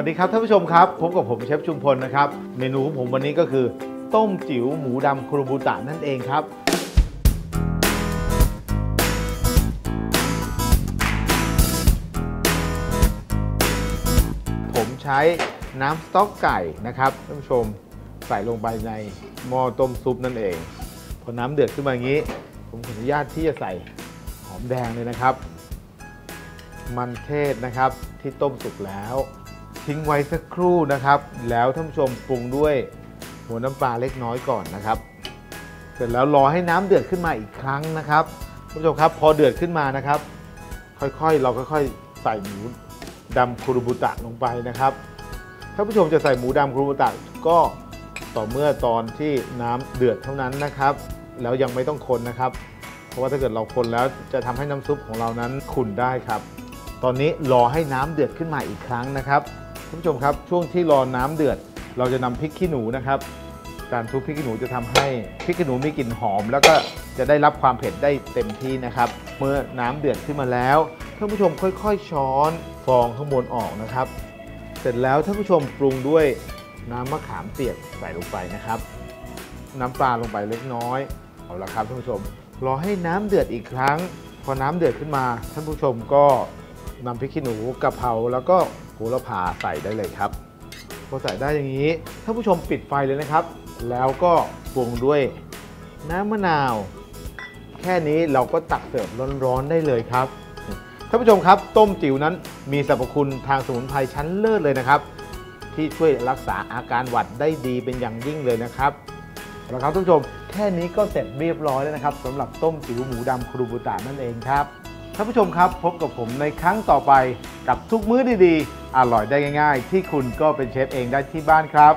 วัสดีครับท่านผู้ชมครับพบกับผมเชฟชุมพลนะครับ เมนูของผมวันนี้ก็คือ ต้มจิ๋วหมูดำครูบูตะนั่นเองครับ ผมใช้น้ำสต๊อกไก่นะครับท่านผู้ชมใส่ลงไปในหม้อต้มซุปนั่นเอง พอน้ำเดือดขึ้นมาอย่างนี้ ผมขออนุญาตที่จะใส่หอมแดงเลยนะครับ มันเทศนะครับที่ต้มสุกแล้ว ทิ้งไว้สักครู่นะครับ แล้วท่านผู้ชมปรุงด้วยหัวน้ำปลาเล็กน้อยก่อนนะครับ เสร็จแล้วรอให้น้ำเดือดขึ้นมาอีกครั้งนะครับท่านผู้ชมครับพอเดือดขึ้นมานะครับ ค่อยๆ เราค่อยๆ ใส่หมูดำคุรุบุตะลงไปนะครับท่านผู้ชมจะใส่หมูดำคุรุบุตะก็ต่อเมื่อตอนที่น้ำเดือดเท่านั้นนะครับ แล้วยังไม่ต้องคนนะครับ เพราะว่าถ้าเกิดเราคนแล้วจะทำให้น้ำซุปของเรานั้นขุ่นได้ครับ ตอนนี้รอให้น้ำเดือดขึ้นมาอีกครั้งนะครับ ท่านผู้ชมครับ ช่วงที่รอน้ำเดือด เราจะนำพริกขี้หนูนะครับ การทุบพริกขี้หนูจะทำให้พริกขี้หนูมีกลิ่นหอม แล้วก็จะได้รับความเผ็ดได้เต็มที่นะครับ เมื่อน้ำเดือดขึ้นมาแล้วท่านผู้ชมค่อย ๆ ช้อนฟองข้างบนออกนะครับ เสร็จแล้วท่านผู้ชมปรุงด้วยน้ำมะขามเปียกใส่ลงไปนะครับ น้ำปลาลงไปเล็กน้อยเอาละครับท่านผู้ชม รอให้น้ำเดือดอีกครั้ง พอน้ำเดือดขึ้นมา ท่านผู้ชมก็ นำพริกขี้หนูกะเพราแล้วก็โหระพาใส่ได้เลยครับพอใส่ได้อย่างนี้ท่านผู้ชมปิดไฟเลยนะครับ แล้วก็ปรุงด้วยน้ำมะนาว แค่นี้เราก็ตักเสิร์ฟร้อนๆได้เลยครับท่านผู้ชมครับต้มจิ๋วนั้นมีสรรพคุณทางสมุนไพรชั้นเลิศเลยนะครับ ที่ช่วยรักษาอาการหวัดได้ดีเป็นอย่างยิ่งเลยนะครับเอาละครับท่านผู้ชมแค่นี้ก็เสร็จเรียบร้อยแล้วนะครับสำหรับต้มจิ๋วหมูดำครูบุตะนั่นเองครับ ท่านผู้ชมครับพบกับผมในครั้งต่อไปกับทุกมื้อดีๆ อร่อยได้ง่าย ๆ ที่คุณก็เป็นเชฟเองได้ที่บ้านครับ